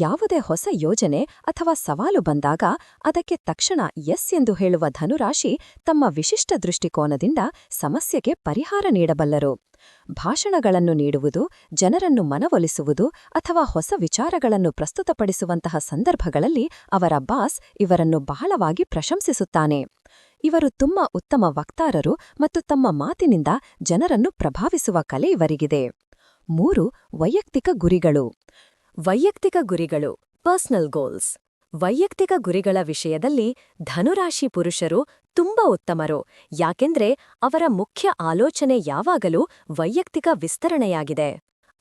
ಯಾವುದೇ ಹೊಸ ಯೋಜನೆ ಅಥವಾ ಸವಾಲು ಬಂದಾಗ ಅದಕ್ಕೆ ತಕ್ಷಣ ಎಸ್ ಎಂದು ಹೇಳುವ ಧನುರಾಶಿ ತಮ್ಮ ವಿಶಿಷ್ಟ ದೃಷ್ಟಿಕೋನದಿಂದ ಸಮಸ್ಯೆಗೆ ಪರಿಹಾರ ನೀಡಬಲ್ಲರು. ಭಾಷಣಗಳನ್ನು ನೀಡುವುದು, ಜನರನ್ನು ಮನವೊಲಿಸುವುದು ಅಥವಾ ಹೊಸ ವಿಚಾರಗಳನ್ನು ಪ್ರಸ್ತುತಪಡಿಸುವಂತಹ ಸಂದರ್ಭಗಳಲ್ಲಿ ಅವರ ಬಾಸ್ ಇವರನ್ನು ಬಹಳವಾಗಿ ಪ್ರಶಂಸಿಸುತ್ತಾನೆ. ಇವರು ತುಂಬ ಉತ್ತಮ ವಕ್ತಾರರು ಮತ್ತು ತಮ್ಮ ಮಾತಿನಿಂದ ಜನರನ್ನು ಪ್ರಭಾವಿಸುವ ಕಲೆ ಇವರಿಗಿದೆ. ಮೂರು, ವೈಯಕ್ತಿಕ ಗುರಿಗಳು. ವೈಯಕ್ತಿಕ ಗುರಿಗಳು, ಪರ್ಸನಲ್ ಗೋಲ್ಸ್. ವೈಯಕ್ತಿಕ ಗುರಿಗಳ ವಿಷಯದಲ್ಲಿ ಧನುರಾಶಿ ಪುರುಷರು ತುಂಬ ಉತ್ತಮರು. ಯಾಕೆಂದ್ರೆ ಅವರ ಮುಖ್ಯ ಆಲೋಚನೆ ಯಾವಾಗಲೂ ವೈಯಕ್ತಿಕ ವಿಸ್ತರಣೆಯಾಗಿದೆ.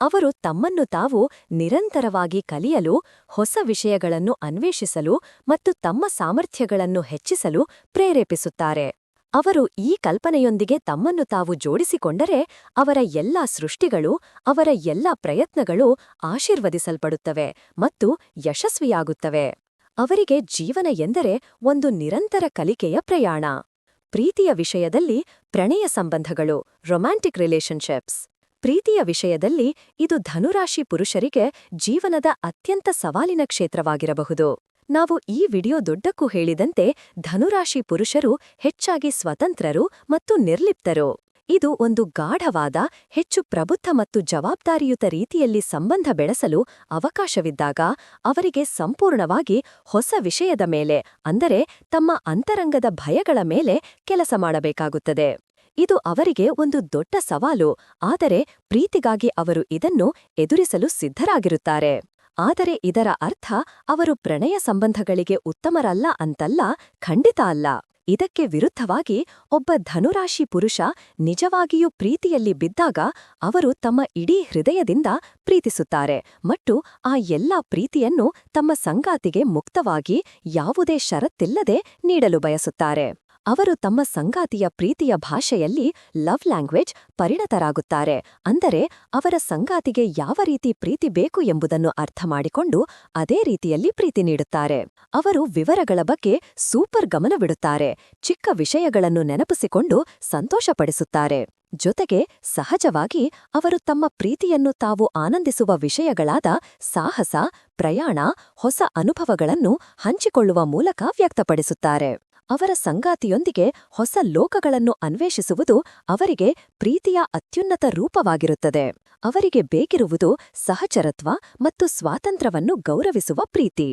ಅವರು ತಮ್ಮನ್ನು ತಾವು ನಿರಂತರವಾಗಿ ಕಲಿಯಲು, ಹೊಸ ವಿಷಯಗಳನ್ನು ಅನ್ವೇಷಿಸಲು ಮತ್ತು ತಮ್ಮ ಸಾಮರ್ಥ್ಯಗಳನ್ನು ಹೆಚ್ಚಿಸಲು ಪ್ರೇರೇಪಿಸುತ್ತಾರೆ. ಅವರು ಈ ಕಲ್ಪನೆಯೊಂದಿಗೆ ತಮ್ಮನ್ನು ತಾವು ಜೋಡಿಸಿಕೊಂಡರೆ ಅವರ ಎಲ್ಲಾ ಸೃಷ್ಟಿಗಳು, ಅವರ ಎಲ್ಲಾ ಪ್ರಯತ್ನಗಳು ಆಶೀರ್ವದಿಸಲ್ಪಡುತ್ತವೆ ಮತ್ತು ಯಶಸ್ವಿಯಾಗುತ್ತವೆ. ಅವರಿಗೆ ಜೀವನ ಎಂದರೆ ಒಂದು ನಿರಂತರ ಕಲಿಕೆಯ ಪ್ರಯಾಣ. ಪ್ರೀತಿಯ ವಿಷಯದಲ್ಲಿ ಪ್ರಣಯ ಸಂಬಂಧಗಳು ರೊಮ್ಯಾಂಟಿಕ್ ರಿಲೇಶನ್ಶಿಪ್ಸ್ ಪ್ರೀತಿಯ ವಿಷಯದಲ್ಲಿ ಇದು ಧನುರಾಶಿ ಪುರುಷರಿಗೆ ಜೀವನದ ಅತ್ಯಂತ ಸವಾಲಿನ ಕ್ಷೇತ್ರವಾಗಿರಬಹುದು. ನಾವು ಈ ವಿಡಿಯೋ ದೊಡ್ಡಕ್ಕೂ ಹೇಳಿದಂತೆ ಧನುರಾಶಿ ಪುರುಷರು ಹೆಚ್ಚಾಗಿ ಸ್ವತಂತ್ರರು ಮತ್ತು ನಿರ್ಲಿಪ್ತರು. ಇದು ಒಂದು ಗಾಢವಾದ, ಹೆಚ್ಚು ಪ್ರಬುದ್ಧ ಮತ್ತು ಜವಾಬ್ದಾರಿಯುತ ರೀತಿಯಲ್ಲಿ ಸಂಬಂಧ ಬೆಳೆಸಲು ಅವಕಾಶವಿದ್ದಾಗ ಅವರಿಗೆ ಸಂಪೂರ್ಣವಾಗಿ ಹೊಸ ವಿಷಯದ ಮೇಲೆ, ಅಂದರೆ ತಮ್ಮ ಅಂತರಂಗದ ಭಯಗಳ ಮೇಲೆ ಕೆಲಸ ಮಾಡಬೇಕಾಗುತ್ತದೆ. ಇದು ಅವರಿಗೆ ಒಂದು ದೊಡ್ಡ ಸವಾಲು, ಆದರೆ ಪ್ರೀತಿಗಾಗಿ ಅವರು ಇದನ್ನು ಎದುರಿಸಲು ಸಿದ್ಧರಾಗಿರುತ್ತಾರೆ. ಆದರೆ ಇದರ ಅರ್ಥ ಅವರು ಪ್ರಣಯ ಸಂಬಂಧಗಳಿಗೆ ಉತ್ತಮರಲ್ಲ ಅಂತಲ್ಲ, ಖಂಡಿತ ಅಲ್ಲ. ಇದಕ್ಕೆ ವಿರುದ್ಧವಾಗಿ ಒಬ್ಬ ಧನುರಾಶಿ ಪುರುಷ ನಿಜವಾಗಿಯೂ ಪ್ರೀತಿಯಲ್ಲಿ ಬಿದ್ದಾಗ ಅವರು ತಮ್ಮ ಇಡೀ ಹೃದಯದಿಂದ ಪ್ರೀತಿಸುತ್ತಾರೆ ಮತ್ತು ಆ ಎಲ್ಲಾ ಪ್ರೀತಿಯನ್ನು ತಮ್ಮ ಸಂಗಾತಿಗೆ ಮುಕ್ತವಾಗಿ ಯಾವುದೇ ಷರತ್ತಿಲ್ಲದೆ ನೀಡಲು ಬಯಸುತ್ತಾರೆ. ಅವರು ತಮ್ಮ ಸಂಗಾತಿಯ ಪ್ರೀತಿಯ ಭಾಷೆಯಲ್ಲಿ ಲವ್ ಲ್ಯಾಂಗ್ವೇಜ್ ಪರಿಣತರಾಗುತ್ತಾರೆ. ಅಂದರೆ ಅವರ ಸಂಗಾತಿಗೆ ಯಾವ ರೀತಿ ಪ್ರೀತಿ ಬೇಕು ಎಂಬುದನ್ನು ಅರ್ಥ ಮಾಡಿಕೊಂಡು ಅದೇ ರೀತಿಯಲ್ಲಿ ಪ್ರೀತಿ ನೀಡುತ್ತಾರೆ. ಅವರು ವಿವರಗಳ ಬಗ್ಗೆ ಸೂಪರ್ ಗಮನವಿಡುತ್ತಾರೆ. ಚಿಕ್ಕ ವಿಷಯಗಳನ್ನು ನೆನಪಿಸಿಕೊಂಡು ಸಂತೋಷಪಡಿಸುತ್ತಾರೆ. ಜೊತೆಗೆ ಸಹಜವಾಗಿ ಅವರು ತಮ್ಮ ಪ್ರೀತಿಯನ್ನು ತಾವು ಆನಂದಿಸುವ ವಿಷಯಗಳಾದ ಸಾಹಸ, ಪ್ರಯಾಣ, ಹೊಸ ಅನುಭವಗಳನ್ನು ಹಂಚಿಕೊಳ್ಳುವ ಮೂಲಕ ವ್ಯಕ್ತಪಡಿಸುತ್ತಾರೆ. ಅವರ ಸಂಗಾತಿಯೊಂದಿಗೆ ಹೊಸ ಲೋಕಗಳನ್ನು ಅನ್ವೇಷಿಸುವುದು ಅವರಿಗೆ ಪ್ರೀತಿಯ ಅತ್ಯುನ್ನತ ರೂಪವಾಗಿರುತ್ತದೆ. ಅವರಿಗೆ ಬೇಕಿರುವುದು ಸಹಚರತ್ವ ಮತ್ತು ಸ್ವಾತಂತ್ರ್ಯವನ್ನು ಗೌರವಿಸುವ ಪ್ರೀತಿ.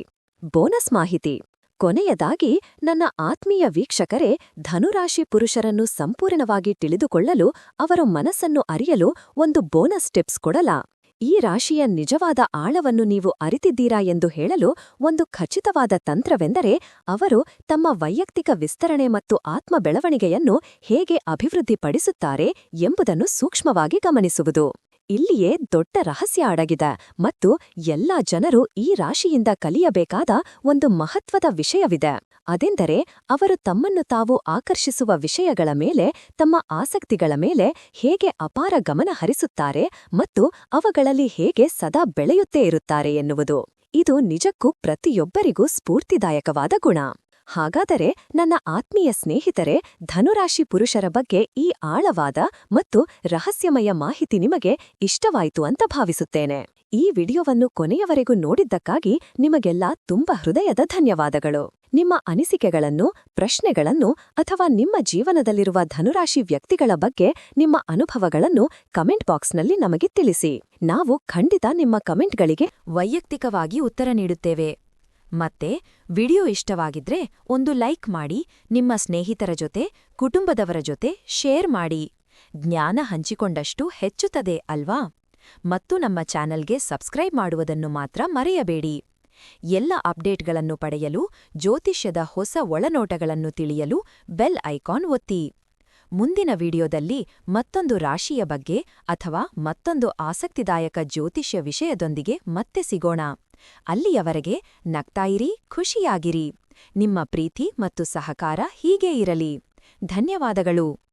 ಬೋನಸ್ ಮಾಹಿತಿ. ಕೊನೆಯದಾಗಿ, ನನ್ನ ಆತ್ಮೀಯ ವೀಕ್ಷಕರೇ, ಧನುರಾಶಿ ಪುರುಷರನ್ನು ಸಂಪೂರ್ಣವಾಗಿ ತಿಳಿದುಕೊಳ್ಳಲು ಅವರ ಮನಸ್ಸನ್ನು ಅರಿಯಲು ಒಂದು ಬೋನಸ್ ಟಿಪ್ಸ್ ಕೊಡಲಾ? ಈ ರಾಶಿಯ ನಿಜವಾದ ಆಳವನ್ನು ನೀವು ಅರಿತಿದ್ದೀರಾ ಎಂದು ಹೇಳಲು ಒಂದು ಖಚಿತವಾದ ತಂತ್ರವೆಂದರೆ ಅವರು ತಮ್ಮ ವೈಯಕ್ತಿಕ ವಿಸ್ತರಣೆ ಮತ್ತು ಆತ್ಮ ಬೆಳವಣಿಗೆಯನ್ನು ಹೇಗೆ ಅಭಿವೃದ್ಧಿಪಡಿಸುತ್ತಾರೆ ಎಂಬುದನ್ನು ಸೂಕ್ಷ್ಮವಾಗಿ ಗಮನಿಸುವುದು. ಇಲ್ಲಿಯೇ ದೊಡ್ಡ ರಹಸ್ಯ ಅಡಗಿದೆ ಮತ್ತು ಎಲ್ಲಾ ಜನರು ಈ ರಾಶಿಯಿಂದ ಕಲಿಯಬೇಕಾದ ಒಂದು ಮಹತ್ವದ ವಿಷಯವಿದೆ. ಅದೆಂದರೆ ಅವರು ತಮ್ಮನ್ನು ತಾವು ಆಕರ್ಷಿಸುವ ವಿಷಯಗಳ ಮೇಲೆ, ತಮ್ಮ ಆಸಕ್ತಿಗಳ ಮೇಲೆ ಹೇಗೆ ಅಪಾರ ಗಮನ ಹರಿಸುತ್ತಾರೆ ಮತ್ತು ಅವುಗಳಲ್ಲಿ ಹೇಗೆ ಸದಾ ಬೆಳೆಯುತ್ತೇ ಇರುತ್ತಾರೆ ಎನ್ನುವುದು. ಇದು ನಿಜಕ್ಕೂ ಪ್ರತಿಯೊಬ್ಬರಿಗೂ ಸ್ಫೂರ್ತಿದಾಯಕವಾದ ಗುಣ. ಹಾಗಾದರೆ ನನ್ನ ಆತ್ಮೀಯ ಸ್ನೇಹಿತರೆ, ಧನುರಾಶಿ ಪುರುಷರ ಬಗ್ಗೆ ಈ ಆಳವಾದ ಮತ್ತು ರಹಸ್ಯಮಯ ಮಾಹಿತಿ ನಿಮಗೆ ಇಷ್ಟವಾಯಿತು ಅಂತ ಭಾವಿಸುತ್ತೇನೆ. ಈ ವಿಡಿಯೋವನ್ನು ಕೊನೆಯವರೆಗೂ ನೋಡಿದ್ದಕ್ಕಾಗಿ ನಿಮಗೆಲ್ಲ ತುಂಬ ಹೃದಯದ ಧನ್ಯವಾದಗಳು. ನಿಮ್ಮ ಅನಿಸಿಕೆಗಳನ್ನು, ಪ್ರಶ್ನೆಗಳನ್ನು ಅಥವಾ ನಿಮ್ಮ ಜೀವನದಲ್ಲಿರುವ ಧನುರಾಶಿ ವ್ಯಕ್ತಿಗಳ ಬಗ್ಗೆ ನಿಮ್ಮ ಅನುಭವಗಳನ್ನು ಕಮೆಂಟ್ ಬಾಕ್ಸ್ನಲ್ಲಿ ನಮಗೆ ತಿಳಿಸಿ. ನಾವು ಖಂಡಿತ ನಿಮ್ಮ ಕಮೆಂಟ್ಗಳಿಗೆ ವೈಯಕ್ತಿಕವಾಗಿ ಉತ್ತರ ನೀಡುತ್ತೇವೆ. ಮತ್ತೆ, ವಿಡಿಯೋ ಇಷ್ಟವಾಗಿದ್ರೆ ಒಂದು ಲೈಕ್ ಮಾಡಿ, ನಿಮ್ಮ ಸ್ನೇಹಿತರ ಜೊತೆ, ಕುಟುಂಬದವರ ಜೊತೆ ಶೇರ್ ಮಾಡಿ. ಜ್ಞಾನ ಹಂಚಿಕೊಂಡಷ್ಟು ಹೆಚ್ಚುತ್ತದೆ ಅಲ್ವಾ? ಮತ್ತು ನಮ್ಮ ಚಾನೆಲ್ಗೆ ಸಬ್ಸ್ಕ್ರೈಬ್ ಮಾಡುವುದನ್ನು ಮಾತ್ರ ಮರೆಯಬೇಡಿ. ಎಲ್ಲ ಅಪ್ಡೇಟ್ಗಳನ್ನು ಪಡೆಯಲು ಜ್ಯೋತಿಷ್ಯದ ಹೊಸ ಒಳನೋಟಗಳನ್ನು ತಿಳಿಯಲು ಬೆಲ್ ಐಕಾನ್ ಒತ್ತಿ. ಮುಂದಿನ ವಿಡಿಯೋದಲ್ಲಿ ಮತ್ತೊಂದು ರಾಶಿಯ ಬಗ್ಗೆ ಅಥವಾ ಮತ್ತೊಂದು ಆಸಕ್ತಿದಾಯಕ ಜ್ಯೋತಿಷ್ಯ ವಿಷಯದೊಂದಿಗೆ ಮತ್ತೆ ಸಿಗೋಣ. ಅಲ್ಲಿಯವರೆಗೆ ನಗ್ತಾಯಿರಿ ಖುಷಿಯಾಗಿರಿ. ನಿಮ್ಮ ಪ್ರೀತಿ ಮತ್ತು ಸಹಕಾರ ಹೀಗೇ ಇರಲಿ. ಧನ್ಯವಾದಗಳು.